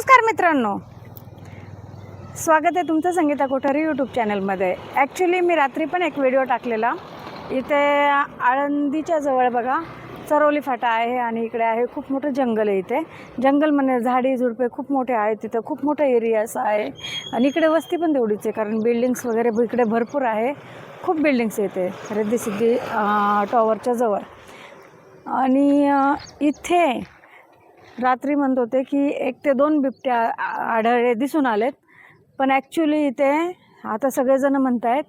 नमस्कार मित्रांनो. स्वागत आहे तुमचं संगीता कोठारी यूट्यूब चॅनलमध्ये ॲक्च्युली मी रात्री पण एक व्हिडिओ टाकलेला. इथे आळंदीच्या जवळ बघा चरोली फाटा आहे आणि इकडे आहे खूप मोठं जंगल आहे इथे. जंगल म्हणजे झाडी झुडपे खूप मोठे आहेत तिथं खूप मोठं एरिया असा आहे. आणि इकडे वस्ती पण तेवढीच आहे कारण बिल्डिंग्स वगैरे इकडे भरपूर आहे. खूप बिल्डिंग्स येते रिद्धी सिद्धी टॉवरच्या जवळ. आणि इथे रात्री म्हणत होते की एक ते दोन बिबट्या आढळले दिसून आलेत. पण ॲक्च्युली इथे आता सगळेजण म्हणत आहेत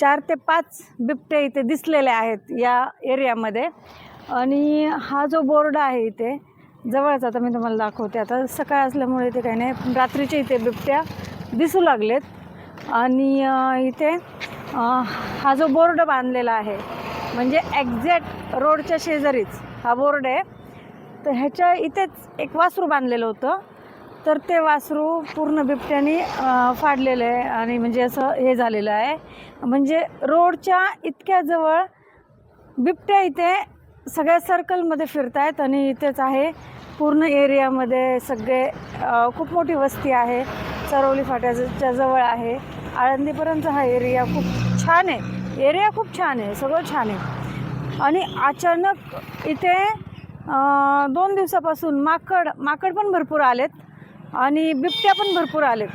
चार ते पाच बिबटे इथे दिसलेले आहेत या एरियामध्ये. आणि हा जो बोर्ड आहे इथे जवळच आता मी तुम्हाला दाखवते. आता सकाळ असल्यामुळे इथे काही नाही पण रात्रीचे इथे बिबट्या दिसू लागलेत. आणि इथे हा जो बोर्ड बांधलेला आहे म्हणजे एक्झॅक्ट रोडच्या शेजारीच हा बोर्ड आहे. तर ह्याच्या इथेच एक वासरू बांधलेलं होतं. तर ते वासरू पूर्ण बिबट्याने फाडलेलं आहे आणि म्हणजे असं हे झालेलं आहे. म्हणजे रोडच्या इतक्या जवळ बिबट्या इथे सगळ्या सर्कलमध्ये फिरत आहेत आणि इथेच आहे. पूर्ण एरियामध्ये सगळे खूप मोठी वस्ती आहे. चरवली फाट्याच्या जवळ आहे. आळंदीपर्यंत हा एरिया खूप छान आहे. एरिया खूप छान आहे. सगळं छान आहे. आणि अचानक इथे दोन दिवसापासून माकड माकड पण भरपूर आलेत आणि बिबट्या पण भरपूर आलेत.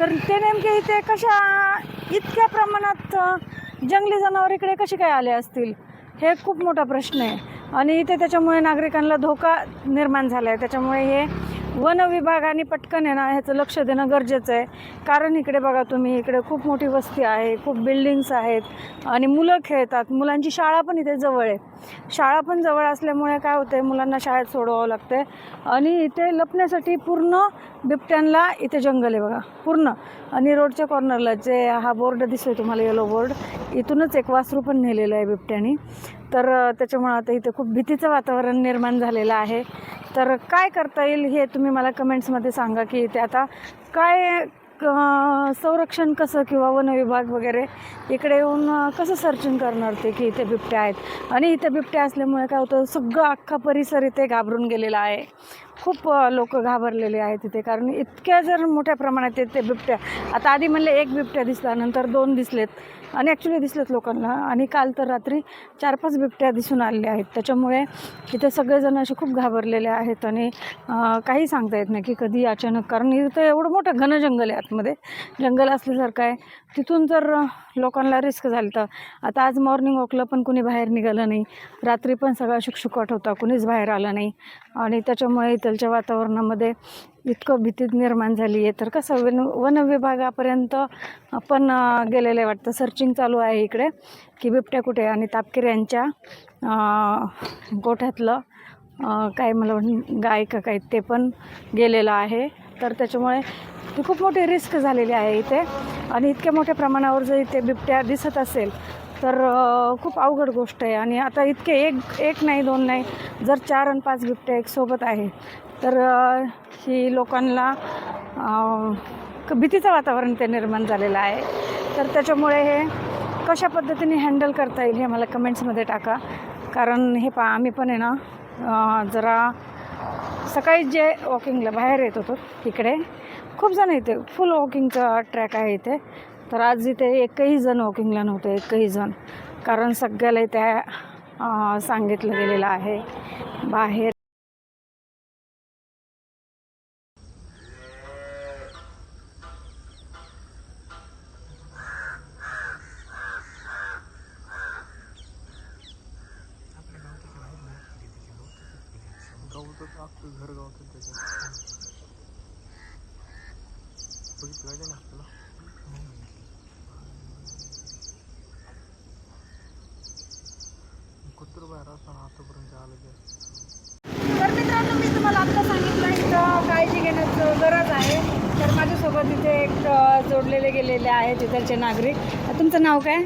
तर ते नेमके इथे कशा इतक्या प्रमाणात जंगली जनावर इकडे कसे काय आले असतील? हे खूप मोठा प्रश्न आहे. आणि इथे त्याच्यामुळे नागरिकांना धोका निर्माण झाला आहे त्याच्यामुळे हे वन विभागाने पटकन आहे ना ह्याचं लक्ष देणं गरजेचं आहे. कारण इकडे बघा तुम्ही इकडे खूप मोठी वस्ती आहे खूप बिल्डिंग्स आहेत आणि मुलं खेळतात. मुलांची शाळा पण इथे जवळ आहे. शाळा पण जवळ असल्यामुळे काय होतं आहे मुलांना शाळेत सोडवावं लागतं आहे आणि इथे लपण्यासाठी पूर्ण बिबट्यांना इथे जंगल आहे बघा पूर्ण. आणि रोडच्या कॉर्नरला जे हा बोर्ड दिसतोय तुम्हाला येलो बोर्ड इथूनच एक वासरू पण नेलेलं आहे बिबट्यानी. तर त्याच्यामुळं आता इथे खूप भीतीचं वातावरण निर्माण झालेलं आहे. तर काय करता येईल हे तुम्ही मला कमेंट्समध्ये सांगा की इथे आता काय क- संरक्षण कसं किंवा वन विभाग वगैरे इकडे येऊन कसं सर्चिंग करणार ते की इथे बिबट्या आहेत? आणि इथे बिबट्या असल्यामुळे काय होतं सगळं अख्खा परिसर इथे घाबरून गेलेला आहे. खूप लोक घाबरलेले आहेत तिथे. कारण इतक्या जर मोठ्या प्रमाणात येते बिबट्या आता आधी म्हणले एक बिबट्या दिसला नंतर दोन दिसलेत. आणि ॲक्च्युली दिसलेत लोकांना. आणि काल तर रात्री चार पाच बिबट्या दिसून आलेल्या आहेत. त्याच्यामुळे इथे सगळेजण असे खूप घाबरलेले आहेत. आणि काही सांगता येत नाही की कधी अचानक कारण इथं एवढं मोठं घन जंगल आहे आतमध्ये. जंगल असल्यासारखं आहे. तिथून जर लोकांना रिस्क झालं तर. आता आज मॉर्निंग वॉकला पण कुणी बाहेर निघालं नाही. रात्री पण सगळा शुकशुकाट होता कुणीच बाहेर आलं नाही. आणि त्याच्यामुळे इथलच्या वातावरणामध्ये इतकं भीती निर्माण झाली आहे. तर कसं वन वन विभागापर्यंत पण गेलेलं आहे वाटतं. सर्चिंग चालू आहे इकडे की बिबट्या कुठे आणि तापकीर यांच्या गोठ्यातलं काय मला गायक गाय का काय ते पण गेलेलं आहे. तर त्याच्यामुळे ती खूप मोठी रिस्क झालेली आहे इथे. आणि इतक्या मोठ्या प्रमाणावर जर इथे बिबट्या दिसत असेल तर खूप अवघड गोष्ट आहे. आणि आता इतके एक एक नाही दोन नाही जर चार आणि पाच बिबट्या एक सोबत आहे तर ही लोकांना क- भीतीचं वातावरण ते निर्माण झालेलं आहे. तर त्याच्यामुळे हे कशा पद्धतीने हँडल करता येईल हे मला कमेंट्समध्ये टाका. कारण हे पा आम्ही पण आहे ना जरा सकाळी जे वॉकिंगला बाहेर येत होतो तिकडे खूप जण इथे फुल वॉकिंगचा ट्रॅक आहे इथे. तर आज इथे एकही जण वॉकिंगला नव्हते एकही जण. कारण सगळ्याला इथे सांगितलं गेलेलं आहे. बाहेर घर गावातच त्याच्यात बघितलं पाहिजे ना आपल्याला. कुत्र बाहेर असताना आतापर्यंत आलं की तर मित्रांनो मी तुम्हाला आत्ता सांगितलं इथं काळजी घेण्याचं गरज आहे. तर माझ्यासोबत इथे एक जोडलेले गेलेले आहेत इथलचे नागरिक. तुमचं नाव काय?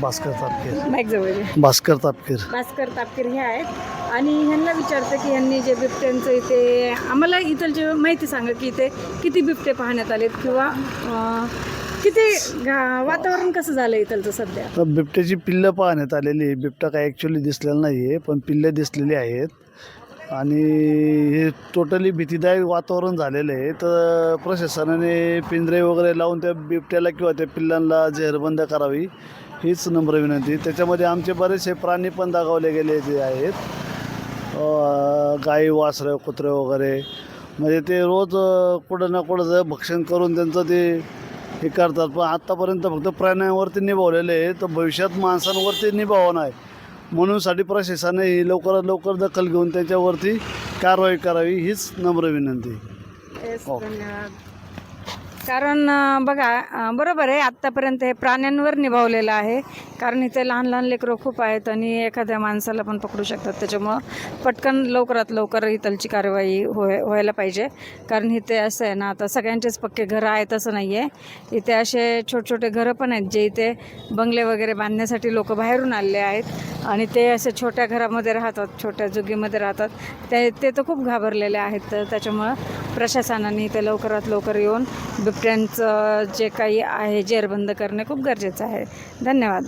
भास्कर तापकीर. जवळ घे. भास्कर तापकीर. भास्कर तापकीर हे आहेत. आणि ह्यांना विचारतं की ह्यांनी जे बिबट्यांचं इथे आम्हाला इथलची माहिती सांगा की इथे किती बिबटे पाहण्यात आलेत किंवा अं, किती गा- वातावरण कसं झालं इथलचं सध्या? तर बिबट्याची पिल्लं पाहण्यात आलेली आहे. बिबटा काय ॲक्च्युली दिसलेला नाही आहे पण पिल्लं दिसलेली आहेत. आणि हे टोटली भीतीदायक वातावरण झालेलं आहे. तर प्रशासनाने पिंजरे वगैरे लावून त्या बिबट्याला किंवा त्या पिल्लांना जेरबंद करावी. हीच नम्र विनंती. त्याच्यामध्ये आमचे बरेचसे प्राणी पण दाखवले गेलेले आहेत. अ, गाई वासरं कुत्रे वगैरे. म्हणजे ते रोज कुठं ना कुठं जर भक्षण करून त्यांचं ते हे करतात. पण आत्तापर्यंत फक्त प्राण्यांवरती निभावलेले आहे तर भविष्यात माणसांवरती निभावणं आहे. म्हणूनसाठी प्रशासनाने ही लवकरात लवकर दखल घेऊन त्याच्यावरती कारवाई करावी हीच नम्र विनंती. हो. धन्यवाद. कारण बघा बरोबर आहे आत्तापर्यंत हे प्राण्यांवर निभावलेलं आहे. कारण इथे लहान लहान लेकरं खूप आहेत आणि एखाद्या माणसाला पण पकडू शकतात. त्याच्यामुळं पटकन लवकरात लवकर इथलची कारवाई होय व्हायला पाहिजे. कारण इथे असं आहे ना आता सगळ्यांचेच पक्के घरं आहेत असं नाही आहे इथे असे छोटे छोटे घरं पण आहेत जे इथे बंगले वगैरे बांधण्यासाठी लोक बाहेरून आलेले आहेत. आणि ते असे छोट्या घरामध्ये राहतात छोट्या जुगीमध्ये राहतात. ते ते तर खूप घाबरलेले आहेत. तर त्याच्यामुळं प्रशासनाने इथे लवकरात लवकर येऊन बिबट्यांचं जे काही आहे जेरबंद करणे खूप गरजेचं आहे. धन्यवाद.